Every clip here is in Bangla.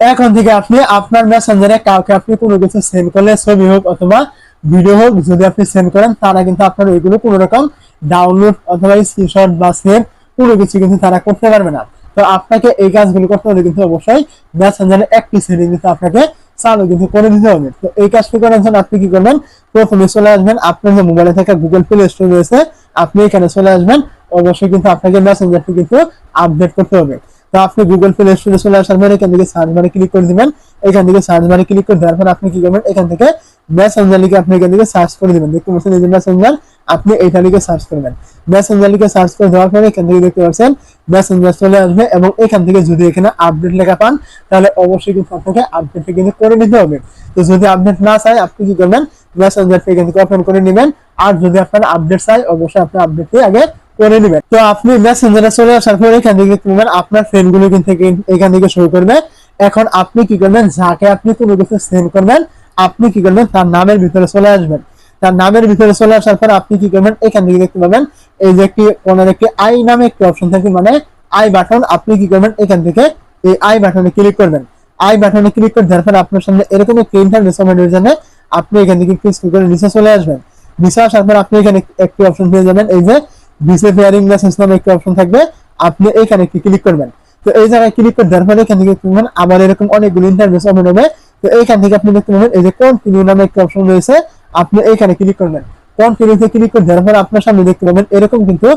এখন থেকে আপনি আপনার মেসেঞ্জারে কাউকে আপনি কোনো কিছু সেন্ড করলে ছবি হোক অথবা ভিডিও হোক, যদি আপনি সেন্ড করেন, তারা কিন্তু আপনার ওইগুলো কোনো রকম ডাউনলোড অথবা স্ক্রিনশট বা সেভ কোনো কিছু কিন্তু তারা করতে পারবে না। তো আপনাকে এই কাজগুলো করতে হলে কিন্তু অবশ্যই মেসেঞ্জারে একটি সেটিং কিন্তু আপনাকে চালু কিন্তু করে দিতে হবে। তো এই কাজটি করার জন্য আপনি কি করবেন? প্রথমে চলে আসবেন আপনার যে মোবাইলে থাকা গুগল প্লে স্টোর রয়েছে, আপনি এখানে চলে আসবেন। অবশ্যই কিন্তু আপনাকে মেসেঞ্জারটি কিন্তু আপডেট করতে হবে। আপনি গুগল প্লে স্টোরে চলে আসার পরে এখান থেকে সার্চ বারে ক্লিক করে দিবেন। এখান থেকে সার্চ বারে ক্লিক করে দেওয়ার পর আপনি কি করবেন? এখান থেকে মেসেঞ্জার লিখে আপনি এখান থেকে সার্চ করে দিবেন। দেখতে পাচ্ছেন এই যে মেসেঞ্জার আপনি এইটা লিখে সার্চ করবেন। মেসেঞ্জার লিখে সার্চ করে দেওয়ার পরে এখান থেকে দেখতে পাচ্ছেন মেসেঞ্জার চলে আসবে এবং এখান থেকে যদি এখানে আপডেট লেখা পান, তাহলে অবশ্যই কিন্তু আপনাকে আপডেটটা কিন্তু করে নিতে হবে। তো যদি আপডেট না চাই আপনি কি করবেন? মেসেঞ্জারটা এখান থেকে ওপেন করে নেবেন। আর যদি আপনার আপডেট চাই অবশ্যই আপনার আপডেটটি আগে করে নেবেন। তো আপনি মেসেঞ্জারে চলে আসার পরে এখান থেকে পাবেন আপনার ফ্রেন্ডগুলো কিন্তু এখান- থেকে শুরু করবে। এখন আপনি কি করবেন? যাকে আপনি কোনো কিছু সেন্ড করবেন, আপনি কি করবেন? তার নামের ভিতরে চলে আসবেন। তার নামের ভিতরে চলে আসার পর আপনি কি করবেন? এখান থেকে দেখতে পাবেন, এই যে একটি কোনার একটি আই নামে একটি অপশন থাকে মানে আই বাটন আপনি কি করবেন? এখান থেকে এই আই বাটনে ক্লিক করবেন। আই বাটনে ক্লিক করে দেওয়ার পর আপনার সামনে এরকম একটি ইন্টারনেট সফটওয়্যার জন্য আপনি এখান থেকে ক্লিক করে নিচে চলে আসবেন। নিচে আসার পর আপনি এখানে একটি অপশন পেয়ে যাবেন, এই যে ভিসে ফেয়ারিং মেসেজ নামে একটি অপশন থাকবে। আপনি এখানে একটি ক্লিক করবেন। তো এই জায়গায় ক্লিক করে দেওয়ার পরে এখান থেকে দেখতে পাবেন আবার এরকম অনেকগুলো ইন্টারভিউ ওপেন হবে তো এইখান থেকে আপনি দেখতে পাবেন এই যে কন্টিনিউ নামে একটি অপশন রয়েছে। আপনি এইখানে ক্লিক করবেন। কন্টিনিউতে ক্লিক করে দেওয়ার পর আপনার সামনে দেখতে পাবেন এরকম কিন্তু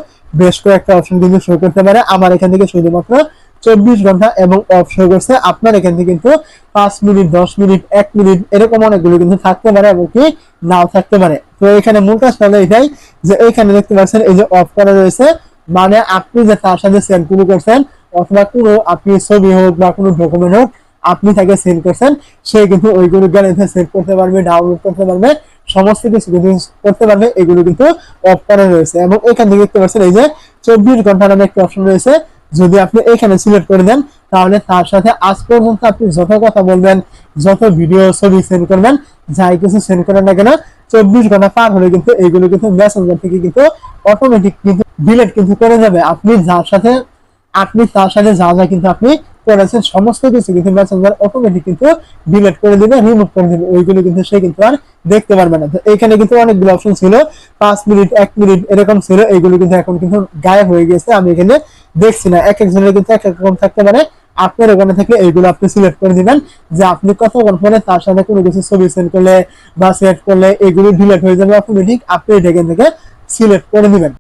বেশ কয়েকটা অপশন কিন্তু শো করতে পারে। আমার এখান থেকে শুধুমাত্র চব্বিশ ঘণ্টা এবং অফ শো করছে। আপনার এখান থেকে কিন্তু পাঁচ মিনিট, দশ মিনিট, এক মিনিট এরকম অনেকগুলো কিন্তু থাকতে পারে এবং কি নাও থাকতে পারে। তো এখানে মূল কাজ হলো এটাই যে এইখানে দেখতে পাচ্ছেন এই যে অফ করা রয়েছে। মানে আপনি যে তার সাথে সেন্ড কোনো করছেন, অথবা কোনো আপনি ছবি হোক বা কোনো ডকুমেন্ট হোক, আপনি তাকে সেন্ড করছেন, সে কিন্তু ওইগুলো গ্যালারিতে সেভ করতে পারবে ডাউনলোড করতে পারবে, সমস্ত কিছু কিন্তু করতে পারবে, এগুলো কিন্তু অফ করা রয়েছে। এবং এখান থেকে দেখতে পাচ্ছেন এই যে চব্বিশ ঘণ্টা নামে একটা অপশন রয়েছে। যদি আপনি এখানে সিলেক্ট করে দেন তাহলে তার সাথে আজ পর্যন্ত আপনি যত কথা বলবেন, যত ভিডিও ছবি সেন্ড করবেন, যাই কিছু সেন্ড করেন না কেন, চব্বিশ ঘণ্টা পার হলে কিন্তু এইগুলো কিন্তু মেসেঞ্জার থেকে কিন্তু অটোমেটিক কিন্তু ডিলেট কিন্তু করে যাবে। আপনি যার সাথে, আপনি তার সাথে যা যা কিন্তু আপনি করেছেন, সমস্ত কিছু কিন্তু মেসেঞ্জার অটোমেটিক কিন্তু ডিলিট করে দিবে রিমুভ করে দিবে। ওইগুলো কিন্তু সে কিন্তু আর দেখতে পারবে না। তো এখানে কিন্তু অনেকগুলো অপশন ছিল, পাঁচ মিনিট, এক মিনিট এরকম ছিল এইগুলো কিন্তু এখন কিন্তু গায়েব হয়ে গেছে, আমি এখানে দেখছি না। এক একজনের কিন্তু এক এক রকম থাকতে পারে। আপনার ওখানে থেকে এইগুলো আপনি সিলেক্ট করে দিবেন, যে আপনি কতক্ষণ পরে তার সাথে কোনো কিছু ছবি সেন্ড করলে বা সিলেক্ট করলে এগুলো ডিলেট হয়ে যাবে অটোমেটিক আপনি এটাকে থেকে সিলেক্ট করে দিবেন।